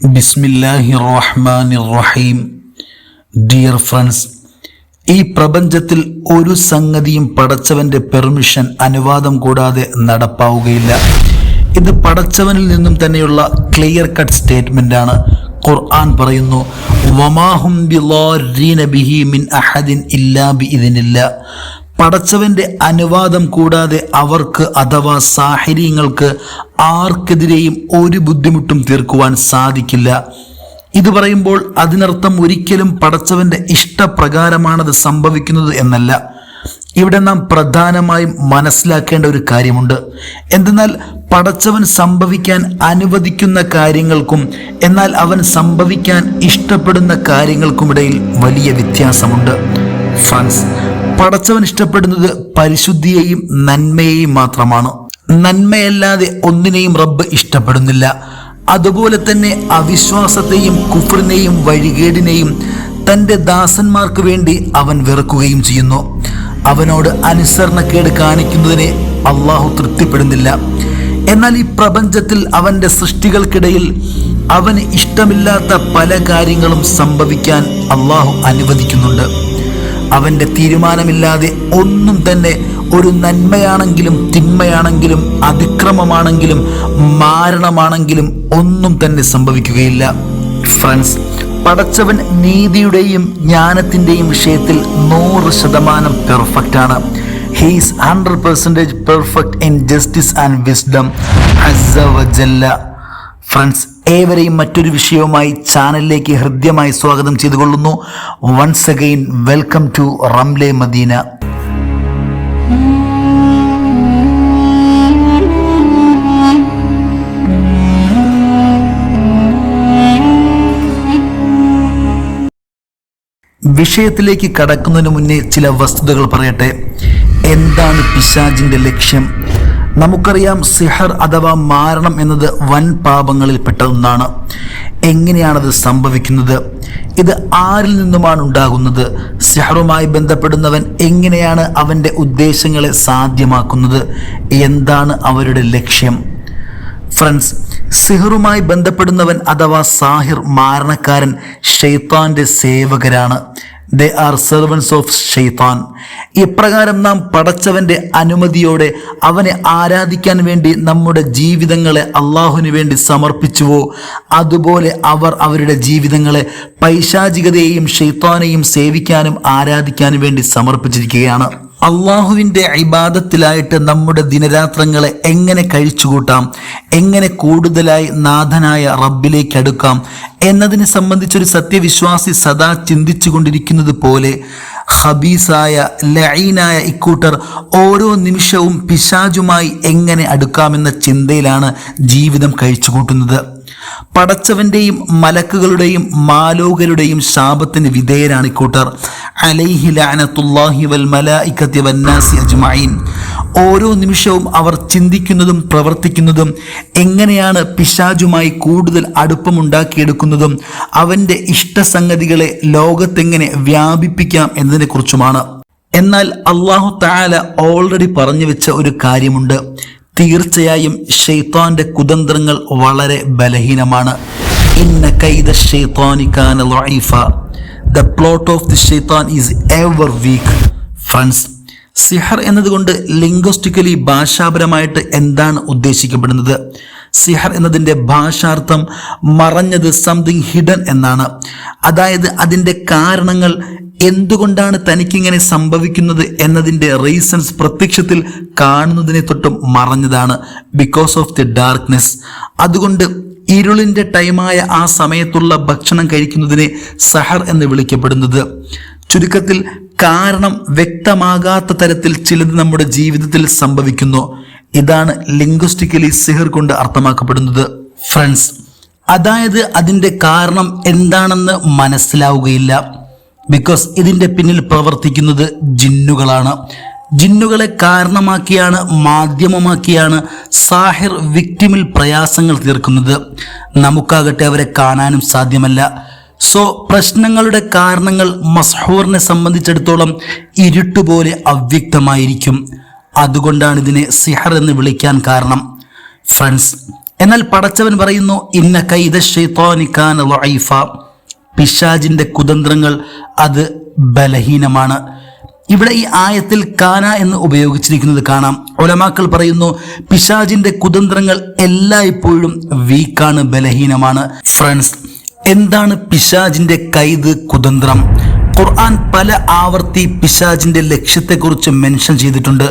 ബിസ്മില്ലാഹി റഹ്മാൻ റഹീം dear friends ഈ പ്രപഞ്ചത്തിൽ ഒരു സംഗതിയും പടച്ചവന്റെ പെർമിഷൻ അനുവാദം കൂടാതെ നടപ്പാവുകയില്ല. ഇത് പടച്ചവനിൽ നിന്നും തന്നെയുള്ള ക്ലിയർ കട്ട് സ്റ്റേറ്റ്മെന്റ് ആണ്. ഖുർആൻ പറയുന്നു വമാഹും ബിളാരീന ബിഹി മിൻ അഹദിൻ ഇല്ലാ ബിഇذനില്ല പടച്ചവന്റെ അനുവാദം കൂടാതെ അവർക്ക് അഥവാ സാഹചര്യങ്ങൾക്ക് ആർക്കെതിരെയും ഒരു ബുദ്ധിമുട്ടും തീർക്കുവാൻ സാധിക്കില്ല. ഇത് പറയുമ്പോൾ അതിനർത്ഥം ഒരിക്കലും പടച്ചവന്റെ ഇഷ്ടപ്രകാരമാണത് സംഭവിക്കുന്നത് എന്നല്ല. ഇവിടെ നാം പ്രധാനമായും മനസ്സിലാക്കേണ്ട ഒരു കാര്യമുണ്ട്. എന്തെന്നാൽ പടച്ചവൻ സംഭവിക്കാൻ അനുവദിക്കുന്ന കാര്യങ്ങൾക്കും എന്നാൽ അവൻ സംഭവിക്കാൻ ഇഷ്ടപ്പെടുന്ന കാര്യങ്ങൾക്കുമിടയിൽ വലിയ വ്യത്യാസമുണ്ട്. ഫ്രണ്ട്സ് പടച്ചവൻ ഇഷ്ടപ്പെടുന്നത് പരിശുദ്ധിയെയും നന്മയെയും മാത്രമാണ്. നന്മയല്ലാതെ ഒന്നിനെയും റബ്ബ് ഇഷ്ടപ്പെടുന്നില്ല. അതുപോലെ തന്നെ അവിശ്വാസത്തെയും കുഫറിനെയും വഴികേടിനെയും തന്റെ ദാസന്മാർക്ക് വേണ്ടി അവൻ വെറുക്കുകയും ചെയ്യുന്നു. അവനോട് അനുസരണക്കേട് കാണിക്കുന്നതിനെ അള്ളാഹു തൃപ്തിപ്പെടുന്നില്ല. എന്നാൽ ഈ പ്രപഞ്ചത്തിൽ അവന്റെ സൃഷ്ടികൾക്കിടയിൽ അവന് ഇഷ്ടമില്ലാത്ത പല കാര്യങ്ങളും സംഭവിക്കാൻ അള്ളാഹു അനുവദിക്കുന്നുണ്ട്. അവന്റെ തീരുമാനമില്ലാതെ ഒന്നും തന്നെ ഒരു നന്മയാണെങ്കിലും തിന്മയാണെങ്കിലും അതിക്രമമാണെങ്കിലും മാരണമാണെങ്കിലും ഒന്നും തന്നെ സംഭവിക്കുകയില്ല. ഫ്രണ്ട്സ് പടച്ചവൻ നീതിയുടെയും ജ്ഞാനത്തിന്റെയും വിഷയത്തിൽ നൂറ് ശതമാനം പെർഫെക്റ്റ് ആണ്. He's hundred percentage perfect in justice and wisdom friends ഏവരെയും മറ്റൊരു വിഷയവുമായി ചാനലിലേക്ക് ഹൃദ്യമായി സ്വാഗതം ചെയ്തുകൊള്ളുന്നു. Once again welcome to Ramle Madina വിഷയത്തിലേക്ക് കടക്കുന്നതിന് മുന്നേ ചില വസ്തുതകൾ പറയട്ടെ. എന്താണ് പിശാജിന്റെ ലക്ഷ്യം? നമുക്കറിയാം സിഹർ അഥവാ മാരണം എന്നത് വൻ പാപങ്ങളിൽ പെട്ട ഒന്നാണ് എങ്ങനെയാണത് സംഭവിക്കുന്നത്? ഇത് ആരിൽ നിന്നുമാണ് ഉണ്ടാകുന്നത്? സിഹറുമായി ബന്ധപ്പെടുന്നവൻ എങ്ങനെയാണ് അവന്റെ ഉദ്ദേശങ്ങളെ സാധ്യമാക്കുന്നത്? എന്താണ് അവരുടെ ലക്ഷ്യം? ഫ്രണ്ട്സ് സിഹറുമായി ബന്ധപ്പെടുന്നവൻ അഥവാ സാഹിർ മാരണക്കാരൻ ഷെയ്ത്താന്റെ സേവകരാണ്. ദേ ആർ സെർവൻസ് ഓഫ് ഷെയ്ത്താൻ ഇപ്രകാരം നാം പടച്ചവന്റെ അനുമതിയോടെ അവനെ ആരാധിക്കാൻ വേണ്ടി നമ്മുടെ ജീവിതങ്ങളെ അള്ളാഹുവിന് വേണ്ടി സമർപ്പിച്ചുവോ അതുപോലെ അവർ അവരുടെ ജീവിതങ്ങളെ പൈശാചികതയെയും ഷെയ്ത്താനെയും സേവിക്കാനും ആരാധിക്കാനും വേണ്ടി സമർപ്പിച്ചിരിക്കുകയാണ്. അള്ളാഹുവിന്റെ ഇബാദത്തിലായിട്ട് നമ്മുടെ ദിനരാത്രങ്ങളെ എങ്ങനെ കഴിച്ചുകൂട്ടാം? എങ്ങനെ കൂടുതലായി നാഥനായ റബ്ബിലേക്ക് അടുക്കാം? എന്നതിനെ സംബന്ധിച്ചൊരു സത്യവിശ്വാസി സദാ ചിന്തിച്ചു കൊണ്ടിരിക്കുന്നത് പോലെ ഹബീസായ ലൈനായ ഇക്കൂട്ടർ ഓരോ നിമിഷവും പിശാജുമായി എങ്ങനെ അടുക്കാമെന്ന ചിന്തയിലാണ് ജീവിതം കഴിച്ചുകൂട്ടുന്നത്. പടച്ചവന്റെയും മലക്കുകളുടെയും മാലോകരുടെയും ശാപത്തിന് വിധേയരാണ് ഇക്കൂട്ടർ അലൈഹി വൽ വന്നാസി ഓരോ നിമിഷവും അവർ ചിന്തിക്കുന്നതും പ്രവർത്തിക്കുന്നതും എങ്ങനെയാണ് പിശാജുമായി കൂടുതൽ അടുപ്പമുണ്ടാക്കിയെടുക്കുന്നതും അവന്റെ ഇഷ്ടസംഗതികളെ ലോകത്തെങ്ങനെ വ്യാപിപ്പിക്കാം എന്നതിനെക്കുറിച്ചുമാണ്. എന്നാൽ അള്ളാഹു താല ഓൾറെഡി പറഞ്ഞു വെച്ച ഒരു കാര്യമുണ്ട്. തീർച്ചയായും ഷെയ്ത്താന്റെ കുതന്ത്രങ്ങൾ വളരെ ബലഹീനമാണ്. ഇന്ന കൈദ ഷെയ്ത്താനി ലൈഫ ദ പ്ലോട്ട് ഓഫ് ദി ഷെയ്ത്താൻ ഈസ് എവർ വീക്ക് ഫ്രണ്ട്സ് സിഹർ എന്നതുകൊണ്ട് ലിംഗ്വസ്റ്റിക്കലി ഭാഷാപരമായിട്ട് എന്താണ് ഉദ്ദേശിക്കപ്പെടുന്നത്? സിഹർ എന്നതിന്റെ ഭാഷാർത്ഥം മറഞ്ഞത് സംതിങ് ഹിഡൻ എന്നാണ്. അതായത് അതിന്റെ കാരണങ്ങൾ എന്തുകൊണ്ടാണ് തനിക്കിങ്ങനെ സംഭവിക്കുന്നത് എന്നതിന്റെ റീസൺസ് പ്രത്യക്ഷത്തിൽ കാണുന്നതിനെ തൊട്ടും മറഞ്ഞതാണ്. ബിക്കോസ് ഓഫ് ദി ഡാർക്ക്നെസ് അതുകൊണ്ട് ഇരുളിന്റെ ടൈമായ ആ സമയത്തുള്ള ഭക്ഷണം കഴിക്കുന്നതിനെ സഹർ എന്ന് വിളിക്കപ്പെടുന്നത്. ചുരുക്കത്തിൽ കാരണം വ്യക്തമാകാത്ത തരത്തിൽ ചിലത് നമ്മുടെ ജീവിതത്തിൽ സംഭവിക്കുന്നു. ഇതാണ് ലിംഗ്വിസ്റ്റിക്കലി സിഹർ കൊണ്ട് അർത്ഥമാക്കപ്പെടുന്നത്. ഫ്രണ്ട്സ് അതായത് അതിന്റെ കാരണം എന്താണെന്ന് മനസ്സിലാവുകയില്ല. ബിക്കോസ് ഇതിന്റെ പിന്നിൽ പ്രവർത്തിക്കുന്നത് ജിന്നുകളാണ്. ജിന്നുകളെ കാരണമാക്കിയാണ് മാധ്യമമാക്കിയാണ് സാഹിർ വിക്ടിമിൽ പ്രയാസങ്ങൾ തീർക്കുന്നത്. നമുക്കാകട്ടെ അവരെ കാണാനും സാധ്യമല്ല. സോ പ്രശ്നങ്ങളുടെ കാരണങ്ങൾ മസ്ഹൂറിനെ സംബന്ധിച്ചിടത്തോളം ഇരുട്ടുപോലെ അവ്യക്തമായിരിക്കും. അതുകൊണ്ടാണ് ഇതിനെ സിഹർ എന്ന് വിളിക്കാൻ കാരണം. ഫ്രണ്ട്സ് എന്നാൽ പടച്ചവൻ പറയുന്നു ഇന്ന കൈത ഷെയ്ത്തോനിക്കാൻ പിശാജിന്റെ കുതന്ത്രങ്ങൾ അത് ബലഹീനമാണ്. ഇവിടെ ഈ ആയത്തിൽ കാന എന്ന് ഉപയോഗിച്ചിരിക്കുന്നത് കാണാം. ഒലമാക്കൾ പറയുന്നു പിശാജിന്റെ കുതന്ത്രങ്ങൾ എല്ലായ്പ്പോഴും വീക്കാണ് ബലഹീനമാണ്. ഫ്രണ്ട്സ് എന്താണ് പിശാജിന്റെ കൈത് കുതന്ത്രം? ഖുർആൻ പല ആവർത്തി പിശാജിന്റെ ലക്ഷ്യത്തെക്കുറിച്ച് മെൻഷൻ ചെയ്തിട്ടുണ്ട്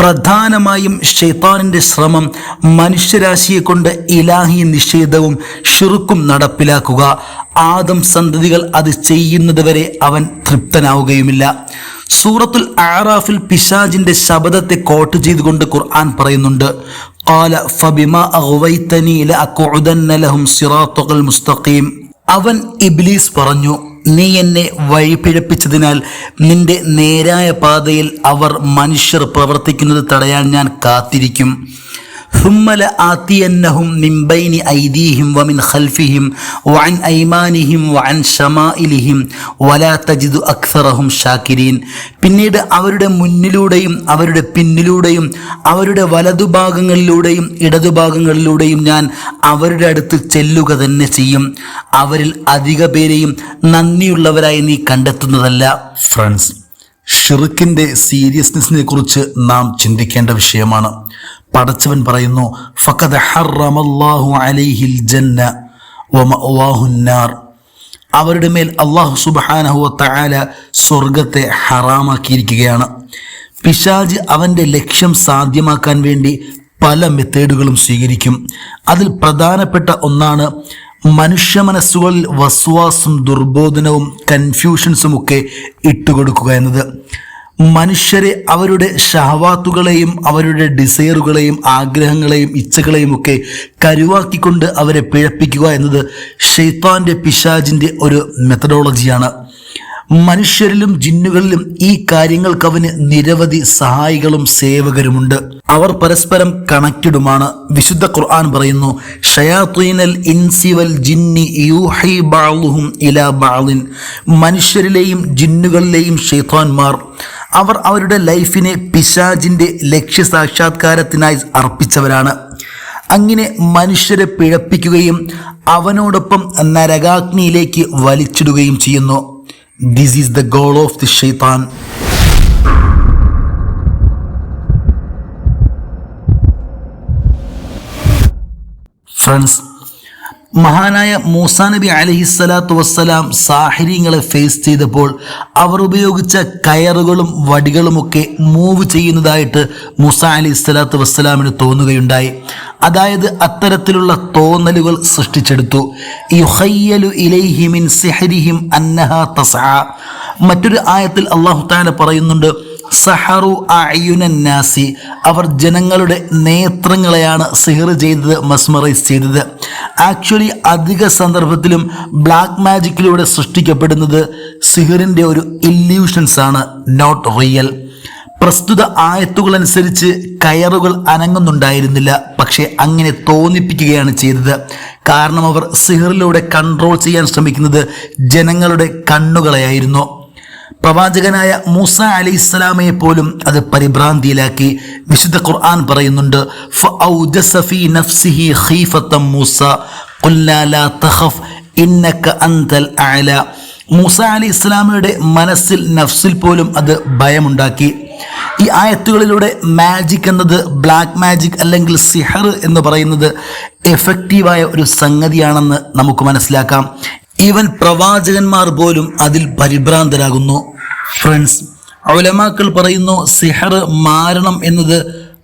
പ്രധാനമായും ഷെയ്ത്താനിന്റെ ശ്രമം മനുഷ്യരാശിയെ കൊണ്ട് ഇലാഹി നിഷേധവും ഷിറുക്കും നടപ്പിലാക്കുക ആദം സന്തതികൾ അത് ചെയ്യുന്നതുവരെ അവൻ തൃപ്തനാവുകയുമില്ല സൂറത്തുൽ ആറാഫിൽ പിശാജിന്റെ ശബ്ദത്തെ കോട്ട് ചെയ്തുകൊണ്ട് ഖുർആൻ പറയുന്നുണ്ട് قال فبما أغويتني لأقعدن لهم صراطك المستقيم അവൻ ഇബ്ലീസ് പറഞ്ഞു നീ എന്നെ വഴിപിഴപ്പിച്ചതിനാൽ നിന്റെ നേരായ പാതയിൽ അവർ മനുഷ്യർ പ്രവർത്തിക്കുന്നത് തടയാൻ ഞാൻ കാത്തിരിക്കും. ثم لآتينهم من بين أيديهم ومن خلفهم وعن أيمانهم وعن شمائلهم ولا تجد أكثرهم شاكرين പിന്നീട് അവരുടെ മുന്നിലൂടെയും അവരുടെ പിന്നിലൂടെയും അവരുടെ വലതുഭാഗങ്ങളിലൂടെയും ഇടതുഭാഗങ്ങളിലൂടെയും ഞാൻ അവരുടെ അടുത്ത് ചെല്ലുക തന്നെ ചെയ്യും അവരിൽ അധിക പേരെയും നന്ദിയുള്ളവരായി നീ കണ്ടെത്തുന്നതല്ല ഫ്രണ്ട്സ് ഷിറുക്കിൻ്റെ സീരിയസ്നെസ്സിനെ കുറിച്ച് നാം ചിന്തിക്കേണ്ട വിഷയമാണ് പടച്ചവൻ പറയുന്നു അലൈഹിൽ ജന്ന അവരുടെ മേൽ അള്ളാഹു സുബ്ഹാനഹു തആല സ്വർഗത്തെ ഹറാമാക്കിയിരിക്കുകയാണ്. പിശാജ് അവന്റെ ലക്ഷ്യം സാധ്യമാക്കാൻ വേണ്ടി പല മെത്തേഡുകളും സ്വീകരിക്കും. അതിൽ പ്രധാനപ്പെട്ട ഒന്നാണ് മനുഷ്യ മനസ്സുകളിൽ വസ്വാസും ദുർബോധനവും കൺഫ്യൂഷൻസും ഒക്കെ ഇട്ടുകൊടുക്കുക എന്നത്. മനുഷ്യരെ അവരുടെ ഷഹവാത്തുകളെയും അവരുടെ ഡിസയറുകളെയും ആഗ്രഹങ്ങളെയും ഇച്ഛകളെയും ഒക്കെ കരുവാക്കിക്കൊണ്ട് അവരെ പിഴപ്പിക്കുക എന്നത് ഷെയ്ത്താന്റെ പിശാജിന്റെ ഒരു മെത്തഡോളജിയാണ് മനുഷ്യരിലും ജിന്നുകളിലും ഈ കാര്യങ്ങൾക്ക് അവന് നിരവധി സഹായികളും സേവകരുമുണ്ട്. അവർ പരസ്പരം കണക്റ്റഡുമാണ് വിശുദ്ധ ഖുർആൻ പറയുന്നു ഷയാത്തുനൽ ജിന്നി ബാളിൻ. മനുഷ്യരിലെയും ജിന്നുകളിലെയും ഷെയ്ത്താൻമാർ അവർ അവരുടെ ലൈഫിനെ പിശാജിന്റെ ലക്ഷ്യ സാക്ഷാത്കാരത്തിനായി അർപ്പിച്ചവരാണ്. അങ്ങനെ മനുഷ്യരെ പിഴപ്പിക്കുകയും അവനോടൊപ്പം നരകാഗ്നിയിലേക്ക് വലിച്ചിടുകയും ചെയ്യുന്നു. This is the goal of the ഷെയ്ത്താൻ ഫ്രണ്ട്സ് മഹാനായ മൂസാ നബി അലഹിസ്സലാത്തു വസ്സലാം സാഹര്യങ്ങളെ ഫേസ് ചെയ്തപ്പോൾ അവർ ഉപയോഗിച്ച കയറുകളും വടികളുമൊക്കെ മൂവ് ചെയ്യുന്നതായിട്ട് മൂസ അലി സ്വലാത്തു വസ്സലാമിന് തോന്നുകയുണ്ടായി. അതായത് അത്തരത്തിലുള്ള തോന്നലുകൾ സൃഷ്ടിച്ചെടുത്തു. യുഹയ്യലു മറ്റൊരു ആയത്തിൽ അള്ളാഹു താല പറയുന്നുണ്ട് സഹറു അയുനന്നാസി അവർ ജനങ്ങളുടെ നേത്രങ്ങളെയാണ് സിഹർ ചെയ്തത് മസ്മറൈസ് ചെയ്തത്. ആക്ച്വലി അധിക സന്ദർഭത്തിലും ബ്ലാക്ക് മാജിക്കിലൂടെ സൃഷ്ടിക്കപ്പെടുന്നത് സിഹറിന്റെ ഒരു ഇല്യൂഷൻസ് ആണ് നോട്ട് റിയൽ. പ്രസ്തുത ആയത്തുകൾ അനുസരിച്ച് കയറുകൾ അനങ്ങുന്നുണ്ടായിരുന്നില്ല പക്ഷേ അങ്ങനെ തോന്നിപ്പിക്കുകയാണ് ചെയ്തത്. കാരണം അവർ സിഹറിലൂടെ കൺട്രോൾ ചെയ്യാൻ ശ്രമിക്കുന്നത് ജനങ്ങളുടെ കണ്ണുകളെയായിരുന്നു. പ്രവാചകനായ മൂസ അലി ഇസ്ലാമയെ പോലും അത് പരിഭ്രാന്തിയിലാക്കി. വിശുദ്ധ ഖുർആൻ പറയുന്നുണ്ട് മൂസ. ഇന്നക അന്തൽ മൂസ അലി ഇസ്ലാമിയുടെ മനസ്സിൽ നഫ്സിൽ പോലും അത് ഭയമുണ്ടാക്കി. ഈ ആയത്തുകളിലൂടെ മാജിക് എന്നത് ബ്ലാക്ക് മാജിക് അല്ലെങ്കിൽ സിഹർ എന്ന് പറയുന്നത് എഫക്റ്റീവായ ഒരു സംഗതിയാണെന്ന് നമുക്ക് മനസ്സിലാക്കാം. ഈവൻ പ്രവാചകന്മാർ പോലും അതിൽ പരിഭ്രാന്തരാകുന്നു. ഫ്രണ്ട്സ് ഔലമാക്കൾ പറയുന്നു സിഹർ മാരണം എന്നത്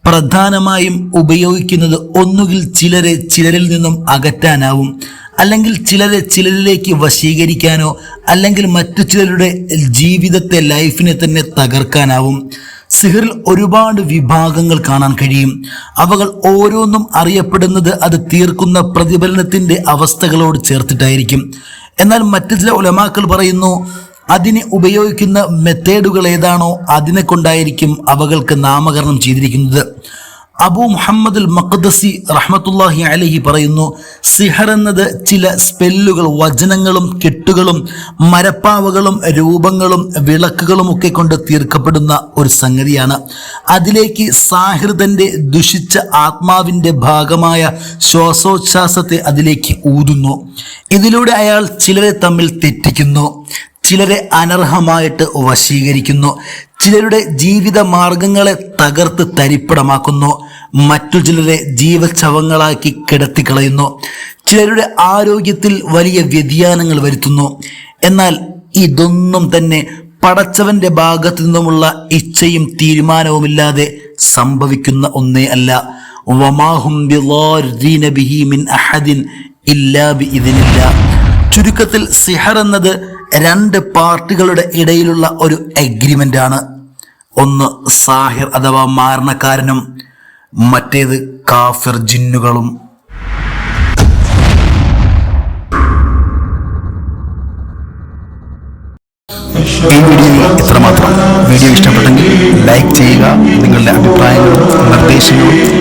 പ്രധാനമായും ഉപയോഗിക്കുന്നത് ഒന്നുകിൽ ചിലരെ ചിലരിൽ നിന്നും അകറ്റാനാവും. അല്ലെങ്കിൽ ചിലരെ ചിലരിലേക്ക് വശീകരിക്കാനോ അല്ലെങ്കിൽ മറ്റു ചിലരുടെ ജീവിതത്തെ ലൈഫിനെ തന്നെ തകർക്കാനാവും. സിഹറിൽ ഒരുപാട് വിഭാഗങ്ങൾ കാണാൻ കഴിയും. അവകൾ ഓരോന്നും അറിയപ്പെടുന്നത് അത് തീർക്കുന്ന പ്രതിഫലനത്തിന്റെ അവസ്ഥകളോട് ചേർത്തിട്ടായിരിക്കും. എന്നാൽ മറ്റു ചില ഉലമാക്കൾ പറയുന്നു അതിന് ഉപയോഗിക്കുന്ന മെത്തേഡുകൾ ഏതാണോ അതിനെ കൊണ്ടായിരിക്കും അവകൾക്ക് നാമകരണം ചെയ്തിരിക്കുന്നത്. അബു മുഹമ്മദ് അൽ മഖദസി റഹ്മത്തുല്ലാഹി അലഹി പറയുന്നു സിഹർ എന്നത് ചില സ്പെല്ലുകൾ വചനങ്ങളും കെട്ടുകളും മരപ്പാവകളും രൂപങ്ങളും വിളക്കുകളും ഒക്കെ കൊണ്ട് തീർക്കപ്പെടുന്ന ഒരു സംഗതിയാണ്. അതിലേക്ക് സാഹൃദന്റെ ദുഷിച്ച ആത്മാവിന്റെ ഭാഗമായ ശ്വാസോച്ഛ്വാസത്തെ അതിലേക്ക് ഊതുന്നു. ഇതിലൂടെ അയാൾ ചിലരെ തമ്മിൽ തെറ്റിക്കുന്നു. ചിലരെ അനർഹമായിട്ട് വശീകരിക്കുന്നു. ചിലരുടെ ജീവിത മാർഗങ്ങളെ തകർത്ത് തരിപ്പടമാക്കുന്നു മറ്റു ചിലരെ ജീവച്ഛവങ്ങളാക്കി കിടത്തിക്കളയുന്നു. ചിലരുടെ ആരോഗ്യത്തിൽ വലിയ വ്യതിയാനങ്ങൾ വരുത്തുന്നു. എന്നാൽ ഇതൊന്നും തന്നെ പടച്ചവന്റെ ഭാഗത്തു നിന്നുമുള്ള ഇച്ഛയും തീരുമാനവുമില്ലാതെ സംഭവിക്കുന്ന ഒന്നേ അല്ല. ചുരുക്കത്തിൽ സിഹർ എന്നത് രണ്ട് പാർട്ടികളുടെ ഇടയിലുള്ള ഒരു എഗ്രിമെന്റ് ആണ്. ഒന്ന് സാഹിർ അഥവാ മാരണക്കാരനും മറ്റേത് കാഫിർ ജിന്നുകളും. ഈ വീഡിയോയിൽ ഇത്രമാത്രം. വീഡിയോ ഇഷ്ടപ്പെട്ടെങ്കിൽ ലൈക്ക് ചെയ്യുക നിങ്ങളുടെ അഭിപ്രായങ്ങളും നിർദ്ദേശങ്ങളും